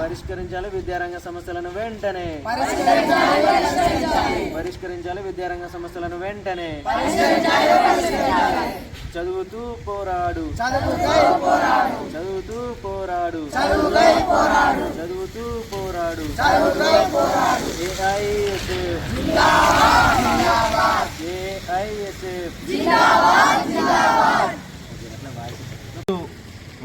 పరిష్కరించాలి విద్యారంగ సమస్యలను వెంటనే. పరిష్కరించాలి విద్యారంగ సమస్యలను వెంటనే. చదువుతూ పోరాడు. చదువుతూ పోరాడు. చదువుతూ పోరాడు. ఏఐఎస్ఎఫ్ ఏఐఎస్ఎఫ్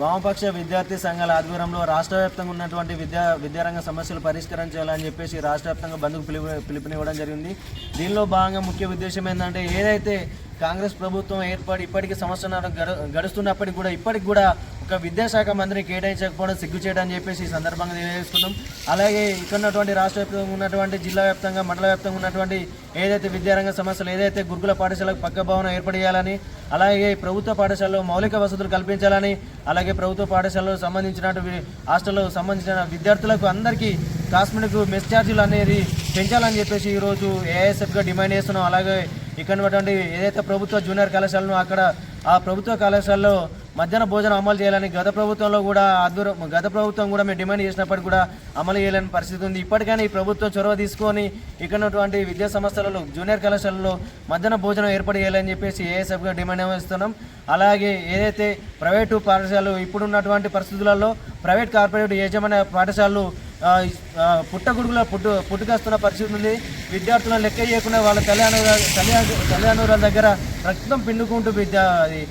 వామపక్ష విద్యార్థి సంఘాల ఆధ్వర్యంలో రాష్ట్ర వ్యాప్తంగా ఉన్నటువంటి విద్యా విద్యారంగ సమస్యలు పరిష్కరించాలని చెప్పేసి రాష్ట్ర వ్యాప్తంగా బంధుకు పిలుపు పిలుపునివ్వడం జరిగింది. దీనిలో భాగంగా ముఖ్య ఉద్దేశం ఏంటంటే ఏదైతే కాంగ్రెస్ ప్రభుత్వం ఏర్పడి ఇప్పటికీ సంవత్సరం గడు గడుస్తున్నప్పటికి కూడా ఇప్పటికి కూడా ఒక విద్యాశాఖ మంత్రిని కేటాయించకపోవడం సిగ్గు చేయడం అని చెప్పేసి ఈ సందర్భంగా తెలియజేసుకున్నాం అలాగే ఇక్కడ ఉన్నటువంటి రాష్ట్ర వ్యాప్తంగా ఉన్నటువంటి జిల్లా వ్యాప్తంగా మండల వ్యాప్తంగా ఉన్నటువంటి ఏదైతే విద్యారంగ సమస్యలు ఏదైతే గురుకుల పాఠశాలకు పక్క భవనం ఏర్పడేయాలని అలాగే ప్రభుత్వ పాఠశాలలో మౌలిక వసతులు కల్పించాలని అలాగే ప్రభుత్వ పాఠశాలలో సంబంధించినటువంటి హాస్టల్లో సంబంధించిన విద్యార్థులకు అందరికీ కాస్మెటిక్ మెస్ ఛార్జీలు అనేది పెంచాలని చెప్పేసి ఈరోజు ఏఐఎస్ఎఫ్గా డిమాండ్ చేస్తున్నాం. అలాగే ఇక్కడ ఏదైతే ప్రభుత్వ జూనియర్ కళాశాలను అక్కడ ఆ ప్రభుత్వ కళాశాలలో మధ్యాహ్న భోజనం అమలు చేయాలని గత ప్రభుత్వంలో కూడా ఆధ్వర్యం గత ప్రభుత్వం కూడా మేము డిమాండ్ చేసినప్పటికీ కూడా అమలు చేయలేని పరిస్థితి ఉంది. ఇప్పటికైనా ఈ ప్రభుత్వం చొరవ తీసుకొని ఇక్కడ ఉన్నటువంటి విద్యా సంస్థలలో జూనియర్ కళాశాలలో మధ్యాహ్న భోజనం ఏర్పాటు చేయాలని చెప్పేసి ఏఎస్ఎఫ్గా డిమాండ్ ఇస్తున్నాం అలాగే ఏదైతే ప్రైవేటు పాఠశాలలు ఇప్పుడున్నటువంటి పరిస్థితులలో ప్రైవేట్ కార్పొరేట్ యజమాన పాఠశాలలు ఆ, పుట్టు పుట్టుకొస్తున్న పరిస్థితి ఉంది. విద్యార్థులను లెక్క చేయకుండా వాళ్ళ తల్లిదండ్రుల తల్లి తల్లిదండ్రుల దగ్గర రక్తం పిండుకుంటూ విద్య అది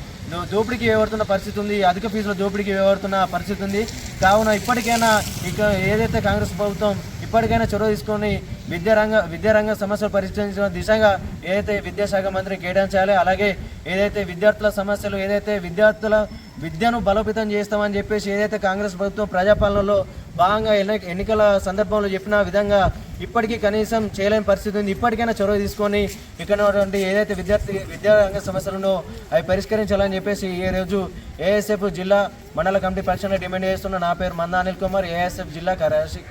దోపిడీకి వ్యవహడుతున్న పరిస్థితి ఉంది అధిక ఫీజుల దోపిడీకి వ్యవహడుతున్న పరిస్థితి ఉంది. కావున ఇప్పటికైనా ఇక ఏదైతే కాంగ్రెస్ ప్రభుత్వం ఇప్పటికైనా చొరవ తీసుకొని విద్యారంగ విద్యారంగ సమస్యలు పరిష్కరించిన దిశగా ఏదైతే విద్యాశాఖ మంత్రి కేటాయించాలి అలాగే ఏదైతే విద్యార్థుల సమస్యలు ఏదైతే విద్యార్థుల విద్యను బలోపేతం చేస్తామని చెప్పేసి ఏదైతే కాంగ్రెస్ ప్రభుత్వం ప్రజాపాలనలో భాగంగా ఎన్ని ఎన్నికల సందర్భంలో చెప్పిన విధంగా ఇప్పటికీ కనీసం చేయలేని పరిస్థితి ఉంది. ఇప్పటికైనా చొరవ తీసుకొని ఇక్కడ ఉన్నటువంటి ఏదైతే విద్యార్థి విద్యారంగ సమస్యలను అవి పరిష్కరించాలని చెప్పేసి ఈ రోజు ఏఎస్ఎఫ్ జిల్లా మండల కమిటీ పరీక్షలో డిమాండ్ చేస్తున్న నా పేరు మందా అనిల్ కుమార్ ఏఎస్ఎఫ్ జిల్లా కార్యదర్శి.